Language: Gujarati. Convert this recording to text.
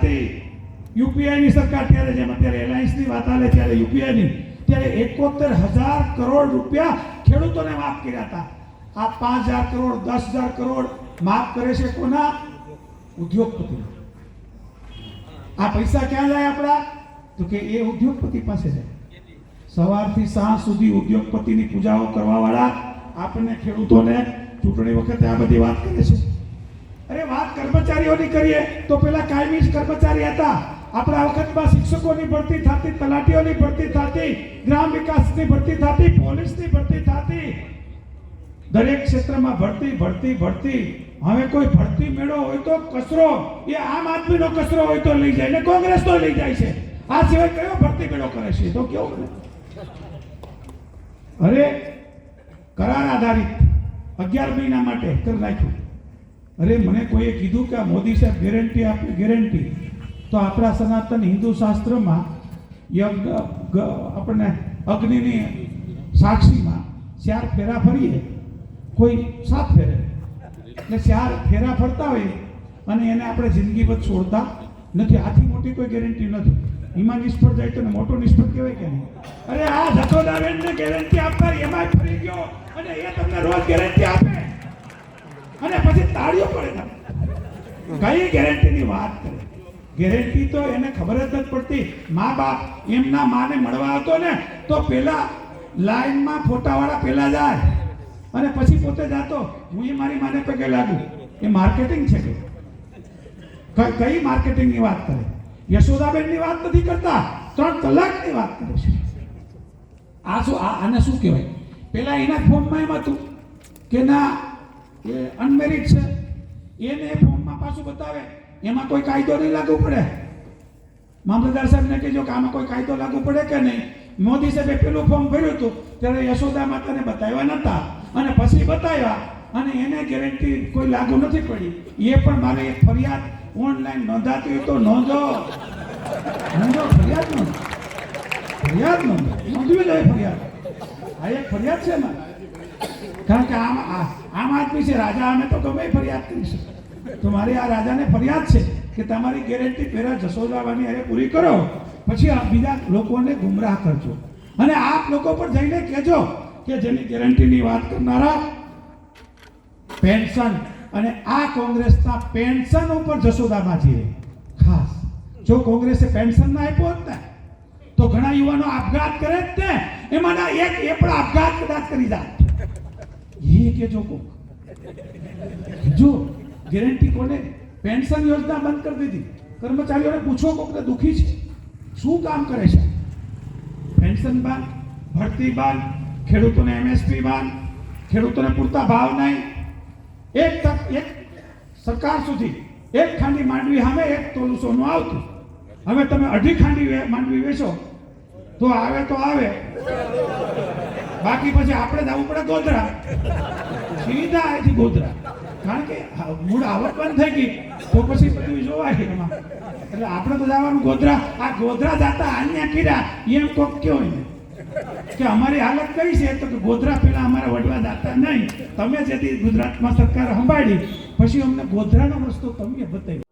થતી યુપીઆઈની સરકાર ત્યારે જેમ અત્યારે એલાયન્સની વાત આવે ત્યારે યુપીઆઈની, ત્યારે એકોતેર હજાર કરોડ રૂપિયા ખેડૂતોને માફ કર્યા હતા. આ પાંચ હજાર કરોડ, દસ હજાર કરોડ માફ કરે છે કોના? ઉદ્યોગપતિ. આ પૈસા ક્યાં જાય આપણા? તો કે એ ઉદ્યોગપતિ પાસે જાય. સવારથી સાંજ સુધી ઉદ્યોગપતિની પૂજાઓ કરવા વાળા આપણને ખેડૂતોને ચૂંટણી વખતે આ બધી વાત કરે છે. અરે વાત કર્મચારીઓની કરીએ, તો પેલા કાયમી કર્મચારી હતા. આપણા વખતમાં શિક્ષકોની ભરતી થતી, તલાટીઓની ભરતી થતી, ગ્રામ વિકાસની ભરતી થતી, પોલીસની ભરતી થતી. દરેક ક્ષેત્રમાં ભરતી ભરતી ભરતી. હવે કોઈ ભરતી મેળો હોય તો કચરો, એ આમ આદમીનો કચરો હોય તો લઈ જાય ને કોંગ્રેસ તો લઈ જાય છે. આ સિવાય કયો ભરતી મેળો કરે છે? તો કેવું અરે, કરાર આધારિત, અગિયાર મહિના માટે કરી નાખ્યું. અરે મને કોઈએ કીધું કે આ મોદી સાહેબ ગેરંટી આપે ગેરંટી તો આપણા સનાતન હિન્દુ શાસ્ત્રમાં યજ્ઞ આપણને અગ્નિની સાક્ષીમાં ચાર ફેરા ફરીએ, કોઈ સાત ફેરે. એટલે ચાર ફેરા ફરતા હોય અને એને આપણે જિંદગીભર છોડતા નથી. આથી મોટી કોઈ ગેરંટી નથી. એમાં નિષ્ફળ જાય તો મોટો નિષ્ફળ કહેવાય કે નહીં? અરે આ જશોદાબેનને ગેરંટી આપનાર એમાં ફરી ગયો અને એ તમને રોજ ગેરંટી આપે. અને પછી તાળીઓ પડે કઈ ગેરંટીની વાત કરે ગેરંટી તો એને ખબર જ નથી પડતી. મા બાપ એમના માને મળવા આવતો ને, તો પેલા લાઈનમાં ફોટાવાળા પેલા જાય. અને પછી પોતે જાતો. હું એ મારી માને પગે લાગુ એ માર્કેટિંગ છે કે? કઈ માર્કેટિંગની વાત કરે? યશોદાબેનની વાત નથી કરતા. ત્રણ કલાકની વાત કરે છે. આ શું આ આને શું કહેવાય? પેલા એના ફોર્મમાં એમ હતું કે ના એ અનમેરિડ છે. એને એ ફોર્મમાં પાછું બતાવે. એમાં કોઈ કાયદો નહીં લાગુ પડે. મામલતદાર સાહેબને કહેજો કે આમાં કોઈ કાયદો લાગુ પડે કે નહીં? મોદી સાહેબે પેલું ફોર્મ ભર્યું હતું. ત્યારે યશોદા માતાને બતાવ્યા નતા. અને પછી બતાવ્યા. અને એને ગેરંટી કોઈ લાગુ નથી પડી. એ પણ મારે એક ફરિયાદ ઓનલાઈન નોંધાતી હોય તો નોંધો. નોંધો, ફરિયાદ નોંધો. ફરિયાદ નોંધો. નોંધવી લે ફરિયાદ. આ એક ફરિયાદ છે ને કારણ કે આમ આ- આમ આદમી છે, રાજા, અમે તો ગમે ફરિયાદ કરીશું તો મારી આ રાજાને ફરિયાદ છે કે તમારી ગેરંટી પહેલાં જશોદાવાની અરે પૂરી કરો, પછી આ બીજા લોકોને ગુમરાહ કરજો. અને આપ લોકો પર જઈને કહેજો કે જેની ગેરંટીની વાત કરનારા પેન્શન અને આ કોંગ્રેસના પેન્શન ઉપર જસોદામાં રહે ખાસ. જો કોંગ્રેસે પેન્શન ના આપ્યો હોત ને, તો ઘણા યુવાનો આપઘાત કરે જ ને. એમાંના એક એ પણ આપઘાત કદાચ કરી જાય એ કે જો કોક. જો ગેરંટી કોને? પેન્શન યોજના બંધ કરી દીધી. કર્મચારીઓને પૂછો કોકને દુખી છે. શું કામ કરે છે? પેન્શન બાદ, ભરતી બાદ, ખેડૂતોને એમએસપી બાદ, ખેડૂતોને પૂરતા ભાવ નહીં. એક તક, એક સરકાર સુધી એક ખાંડી માંડવી સામે એક તોલું સોનું આવતું. હવે તમે અઢી ખાંડી માંડવી વેચો, તો આવે તો આવે. બાકી પછી આપણે જવું પડે ગોધરા. સીધા અહીંથી ગોધરા. કારણ કે મૂળ આવક બંધ થઈ ગઈ. તો પછી બધું જોવાય એમાં. એટલે આપણે તો જવાનું ગોધરા. આ ગોધરા જાતા અન્ય કીડા એમ કોક કયો એને? કે અમારી હાલત કઈ છે? તો કે ગોધરા પેલા અમારે વડવા જાતા નહીં. તમે જેથી ગુજરાતમાં સરકાર સંભાળી. પછી અમને ગોધરાનો રસ્તો તમને બતાવ્યો.